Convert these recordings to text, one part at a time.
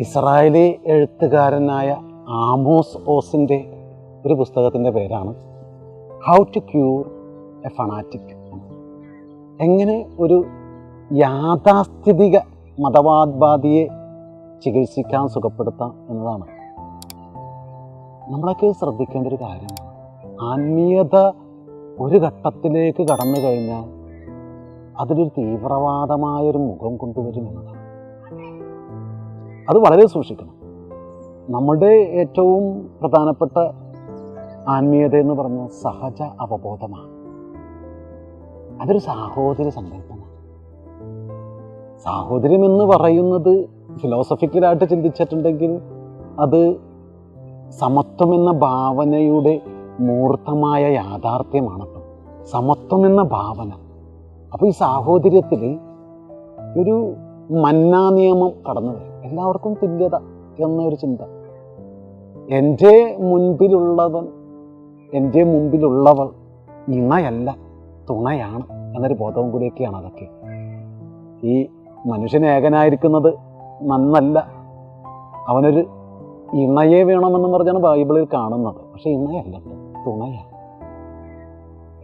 Israeli എഴുത്തുകാരനായ Amos ഓസിന്റെ ഒരു പുസ്തകത്തിന്റെ പേരാണ് how to cure a fanatic എങ്ങനെ ഒരു യാഥാസ്ഥിതിക മതവാദ്വാദിയെ ചികിത്സിക്കാൻ സുഖപ്പെടുത്താം എന്നതാണ്. നമ്മളൊക്കെ ശ്രദ്ധിക്കേണ്ട ഒരു കാര്യമാണ് ആത്മീയത ഒരു ഘട്ടത്തിലേക്ക് കടന്നു കഴിഞ്ഞാൽ അതിലൊരു തീവ്രവാദമായൊരു മുഖം കൊണ്ടുവരും എന്നതാണ്. അത് വളരെ സൂക്ഷിക്കണം. നമ്മുടെ ഏറ്റവും പ്രധാനപ്പെട്ട ആത്മീയത എന്ന് പറഞ്ഞ സഹജ അവബോധമാണ്. അതൊരു സാഹോദര്യ സങ്കല്പമാണ്. സാഹോദര്യം എന്ന് പറയുന്നത് ഫിലോസഫിക്കലായിട്ട് ചിന്തിച്ചിട്ടുണ്ടെങ്കിൽ അത് സമത്വം എന്ന ഭാവനയുടെ മൂർത്തമായ യാഥാർത്ഥ്യമാണല്ലോ സമത്വം എന്ന ഭാവന. അപ്പോൾ ഈ സാഹോദര്യത്തിൽ ഒരു മന്നാ നിയമം കടന്നു വരും എല്ലാവർക്കും തുല്യത എന്നൊരു ചിന്ത. എന്റെ മുൻപിലുള്ളവൻ എന്റെ മുമ്പിലുള്ളവൾ ഇണയല്ല തുണയാണ് എന്നൊരു ബോധവും കൂടിയൊക്കെയാണ് അതൊക്കെ. ഈ മനുഷ്യൻ ഏകനായിരിക്കുന്നത് നന്നല്ല. അവനൊരു ഇണയെ വേണമെന്ന് പറഞ്ഞാണ് ബൈബിളിൽ കാണുന്നത്. പക്ഷെ ഇണയല്ല തുണയാണ്.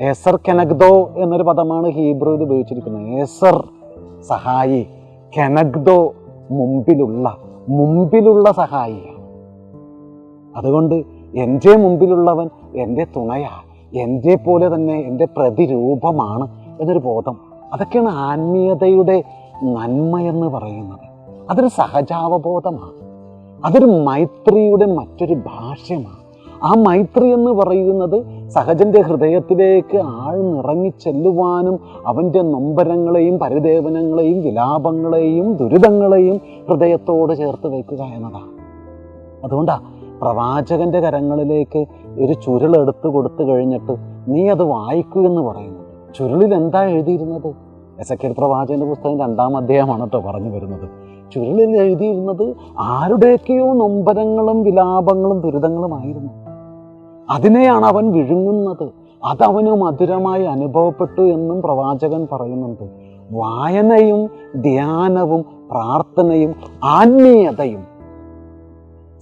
ഏസർ കെനഗ്ദോ എന്നൊരു പദമാണ് ഹീബ്രുവിൽ ഉപയോഗിച്ചിരിക്കുന്നത്. ഏസർ സഹായി കെനഗ്ദോ മുമ്പിലുള്ള മുമ്പിലുള്ള സഹായിയാണ്. അതുകൊണ്ട് എന്റെ മുമ്പിലുള്ളവൻ എന്റെ തുണയാണ് എന്റെ പോലെ തന്നെ എന്റെ പ്രതിരൂപമാണ് എന്നൊരു ബോധം. അതൊക്കെയാണ് ആത്മീയതയുടെ നന്മയെന്ന് പറയുന്നത്. അതൊരു സഹജാവബോധമാണ്. അതൊരു മൈത്രിയുടെ മറ്റൊരു ഭാഷ്യമാണ്. ആ മൈത്രി എന്ന് പറയുന്നത് സഹജന്റെ ഹൃദയത്തിലേക്ക് ആഴ്ന്നിറങ്ങി ചെല്ലുവാനും അവന്റെ നൊമ്പരങ്ങളെയും പരിദേവനങ്ങളെയും വിലാപങ്ങളെയും ദുരിതങ്ങളെയും ഹൃദയത്തോട് ചേർത്ത് വയ്ക്കുക എന്നതാണ് അതുകൊണ്ടാ പ്രവാചകന്റെ കരങ്ങളിലേക്ക് ഒരു ചുരുളെടുത്ത് കൊടുത്തു കഴിഞ്ഞിട്ട് നീ അത് വായിക്കൂ എന്ന് പറയുന്നു ചുരുളിൽ എന്താ എഴുതിയിരുന്നത്? എസ് എ കെ പ്രവാചകന്റെ പുസ്തകം രണ്ടാം അധ്യായമാണ് കേട്ടോ പറഞ്ഞു വരുന്നത്. ചുരുളിൽ എഴുതിയിരുന്നത് ആരുടെയൊക്കെയോ നൊമ്പരങ്ങളും വിലാപങ്ങളും ദുരിതങ്ങളുമായിരുന്നു. അതിനെയാണ് അവൻ വിഴുങ്ങുന്നത്. അതവന് മധുരമായി അനുഭവപ്പെട്ടു എന്നും പ്രവാചകൻ പറയുന്നുണ്ട്. വായനയും ധ്യാനവും പ്രാർത്ഥനയും ആത്മീയതയും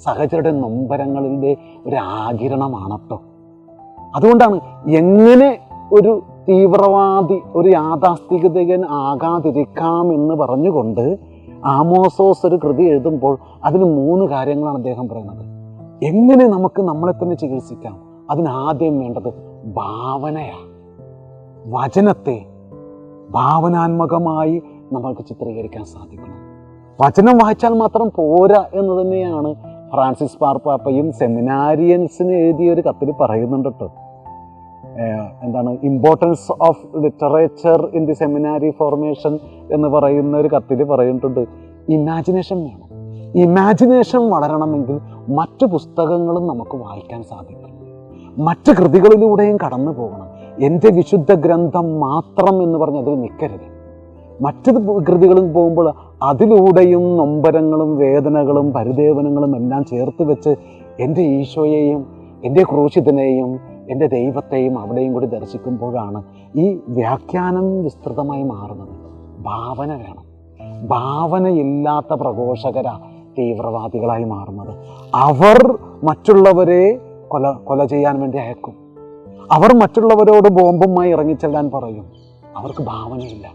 സഹചരുടെ നൊമ്പരങ്ങളിന്റെ ഒരു ആകിരണമാണട്ടോ അതുകൊണ്ടാണ് എങ്ങനെ ഒരു തീവ്രവാദി ഒരു യാഥാസ്ഥികതകൻ ആകാതിരിക്കാം എന്ന് പറഞ്ഞുകൊണ്ട് ആമോസോസ് ഒരു കൃതി എഴുതുമ്പോൾ അതിന് മൂന്ന് കാര്യങ്ങളാണ് അദ്ദേഹം പറയുന്നത്. എങ്ങനെ നമുക്ക് നമ്മളെ തന്നെ ചികിത്സിക്കാം? അതിനാദ്യം വേണ്ടത് ഭാവനയാണ് വചനത്തെ ഭാവനാത്മകമായി നമ്മൾക്ക് ചിത്രീകരിക്കാൻ സാധിക്കണം. വചനം വായിച്ചാൽ മാത്രം പോരാ എന്ന് തന്നെയാണ് ഫ്രാൻസിസ് പാർപ്പാപ്പയും സെമിനാരിയൻസിന് എഴുതിയ ഒരു കത്തിൽ പറയുന്നുണ്ട് കേട്ടോ. എന്താണ് importance of literature in the seminary formation എന്ന് പറയുന്ന ഒരു കത്തിൽ പറയുന്നുണ്ട്. ഇമാജിനേഷൻ വേണം. ഇമാജിനേഷൻ വളരണമെങ്കിൽ മറ്റു പുസ്തകങ്ങളും നമുക്ക് വായിക്കാൻ സാധിക്കും. മറ്റ് കൃതികളിലൂടെയും കടന്നു പോകണം. എന്റെ വിശുദ്ധ ഗ്രന്ഥം മാത്രം എന്ന് പറഞ്ഞ് അതിൽ നിൽക്കരുത്. മറ്റു കൃതികളും പോകുമ്പോൾ അതിലൂടെയും നൊമ്പരങ്ങളും വേദനകളും പരിദേവനങ്ങളും എല്ലാം ചേർത്ത് വെച്ച് എന്റെ ഈശോയെയും എന്റെ ക്രൂശിതനെയും എന്റെ ദൈവത്തെയും അവിടെയും കൂടി ദർശിക്കുമ്പോഴാണ് ഈ വ്യാഖ്യാനം വിസ്തൃതമായി മാറുന്നത്. ഭാവന വേണം. ഭാവനയില്ലാത്ത പ്രഘോഷകര തീവ്രവാദികളായി മാറുന്നത്. അവർ മറ്റുള്ളവരെ കൊല കൊല ചെയ്യാൻ വേണ്ടി അയക്കും. അവർ മറ്റുള്ളവരോട് ബോംബുമായി ഇറങ്ങിച്ചെല്ലാൻ പറയും. അവർക്ക് ഭാവനയില്ല.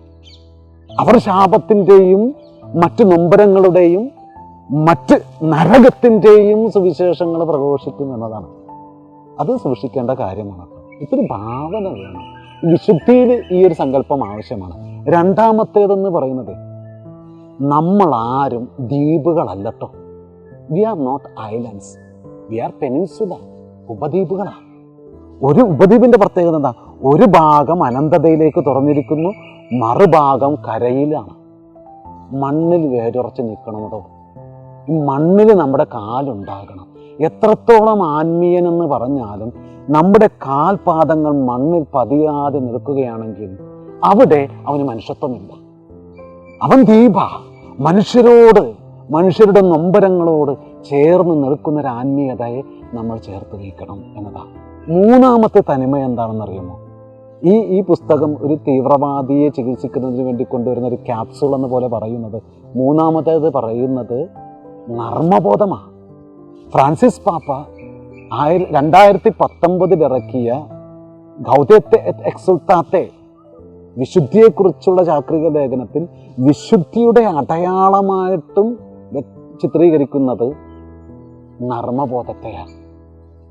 അവർ ശാപത്തിന്റെയും മറ്റ് നൊമ്പരങ്ങളുടെയും മറ്റ് നരകത്തിന്റെയും സുവിശേഷങ്ങൾ പ്രഘോഷിക്കും എന്നതാണ്. അത് സൂക്ഷിക്കേണ്ട കാര്യമാണ് ഇത്തിരി ഭാവന വേണം. വിശുദ്ധിയിൽ ഈ ഒരു സങ്കല്പം ആവശ്യമാണ്. രണ്ടാമത്തേതെന്ന് പറയുന്നത് നമ്മൾ ആരും ദ്വീപുകളല്ലട്ടോ. We are not islands we are peninsula ഉപദ്വീപുകളാണ്. ഒരു ഉപദ്വീപിന്റെ പ്രത്യേകത എന്താ? ഒരു ഭാഗം അനന്തതയിലേക്ക് തുറന്നിരിക്കുന്നു മറുഭാഗം കരയിലാണ്. മണ്ണിൽ വേരുറച്ച് നിൽക്കണമതോ ഈ മണ്ണിൽ നമ്മുടെ കാലുണ്ടാകണം. എത്രത്തോളം ആത്മീയനെന്ന് പറഞ്ഞാലും നമ്മുടെ കാൽപാദങ്ങൾ മണ്ണിൽ പതിയാതെ നിൽക്കുകയാണെങ്കിൽ അവിടെ അവന് മനുഷ്യത്വമില്ല. അവൻ ദീപ മനുഷ്യരോട് മനുഷ്യരുടെ നൊമ്പരങ്ങളോട് ചേർന്ന് നിൽക്കുന്ന ഒരു ആത്മീയതയെ നമ്മൾ ചേർത്ത് വയ്ക്കണം എന്നതാണ്. മൂന്നാമത്തെ തനിമ എന്താണെന്നറിയുമോ? ഈ ഈ പുസ്തകം ഒരു തീവ്രവാദിയെ ചികിത്സിക്കുന്നതിന് വേണ്ടി കൊണ്ടുവരുന്ന ഒരു ക്യാപ്സൂൾ എന്ന പോലെ പറയുന്നത് മൂന്നാമത്തേത് പറയുന്നത് നർമ്മബോധമാണ്. ഫ്രാൻസിസ് പാപ്പ ആയിര രണ്ടായിരത്തി പത്തൊമ്പതിൽ ഇറക്കിയ ഗൗതത്തെ എക്സുൽത്താത്തെ വിശുദ്ധിയെക്കുറിച്ചുള്ള ചാക്രിക ലേഖനത്തിൽ വിശുദ്ധിയുടെ അടയാളമായിട്ടും ചിത്രീകരിക്കുന്നത് നർമ്മബോധത്തെയാണ്.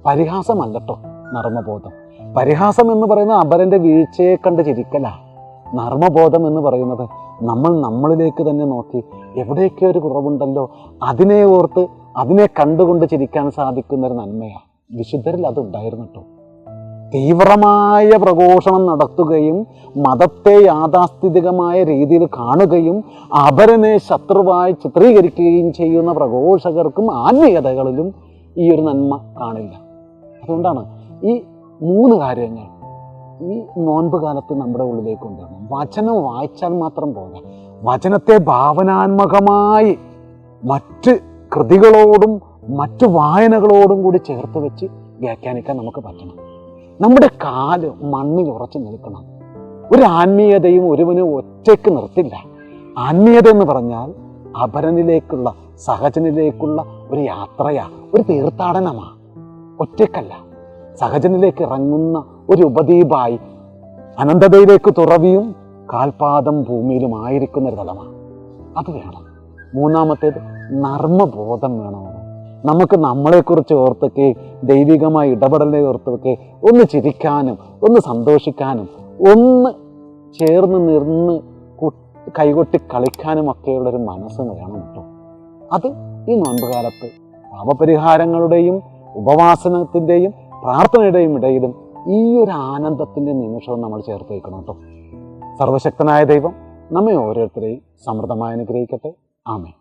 പരിഹാസമല്ലട്ടോ നർമ്മബോധം. പരിഹാസം എന്ന് പറയുന്നത് അപരന്റെ വീഴ്ചയെ കണ്ട് ചിരിക്കലാണ് നർമ്മബോധം എന്ന് പറയുന്നത് നമ്മൾ നമ്മളിലേക്ക് തന്നെ നോക്കി എവിടെയൊക്കെ ഒരു കുറവുണ്ടല്ലോ അതിനെ ഓർത്ത് അതിനെ കണ്ടുകൊണ്ട് ചിരിക്കാൻ സാധിക്കുന്ന ഒരു നന്മയാണ് വിശുദ്ധരിൽ അതുണ്ടായിരുന്നു തീവ്രമായ പ്രഘോഷണം നടത്തുകയും മതത്തെ യാഥാസ്ഥിതികമായ രീതിയിൽ കാണുകയും അപരനെ ശത്രുവായി ചിത്രീകരിക്കുകയും ചെയ്യുന്ന പ്രഘോഷകർക്കും ആത്മീയതകളിലും ഈ ഒരു നന്മ കാണില്ല. അതുകൊണ്ടാണ് ഈ മൂന്ന് കാര്യങ്ങൾ ഈ നോൻപ് കാലത്ത് നമ്മുടെ ഉള്ളിലേക്ക് കൊണ്ടുവരണം വചനം വായിച്ചാൽ മാത്രം പോരാ. വചനത്തെ ഭാവനാത്മകമായി മറ്റ് കൃതികളോടും മറ്റു വായനകളോടും കൂടി ചേർത്ത് വെച്ച് വ്യാഖ്യാനിക്കാൻ നമുക്ക് പറ്റണം. നമ്മുടെ കാൽ മണ്ണിൽ ഉറച്ചു നിൽക്കണം. ഒരു ആത്മീയതയും ഒരുവനെ ഒറ്റയ്ക്ക് നിർത്തില്ല. ആത്മീയത എന്ന് പറഞ്ഞാൽ അപരനിലേക്കുള്ള സഹജനിലേക്കുള്ള ഒരു യാത്രയാണ് ഒരു തീർത്ഥാടനമാണ് ഒറ്റയ്ക്കല്ല. സഹജനിലേക്ക് ഇറങ്ങുന്ന ഒരു ഉപദ്വീപായി അനന്തതയിലേക്ക് തുറവിയും കാൽപാദം ഭൂമിയിലും ആയിരിക്കുന്ന ഒരു തലമാണ് അത് വേണം. മൂന്നാമത്തേത് നർമ്മബോധം വേണം? നമുക്ക് നമ്മളെക്കുറിച്ച് ഓർത്തൊക്കെ ദൈവികമായ ഇടപെടലിനെ ഓർത്തൊക്കെ ഒന്ന് ചിരിക്കാനും ഒന്ന് സന്തോഷിക്കാനും ഒന്ന് ചേർന്ന് നിർന്ന് കൈകൊട്ടി കളിക്കാനും ഒക്കെയുള്ളൊരു മനസ്സ് വേണം കേട്ടോ അത് ഈ നോൻപുകാലത്ത് പാപപരിഹാരങ്ങളുടെയും ഉപവാസനത്തിന്റെയും പ്രാർത്ഥനയുടെയും ഇടയിലും ഈ ഒരു ആനന്ദത്തിന്റെ നിമിഷവും നമ്മൾ ചേർത്ത് വയ്ക്കണം കേട്ടോ സർവശക്തനായ ദൈവം നമ്മെ ഓരോരുത്തരെയും സമൃദ്ധമായി അനുഗ്രഹിക്കട്ടെ. ആമേ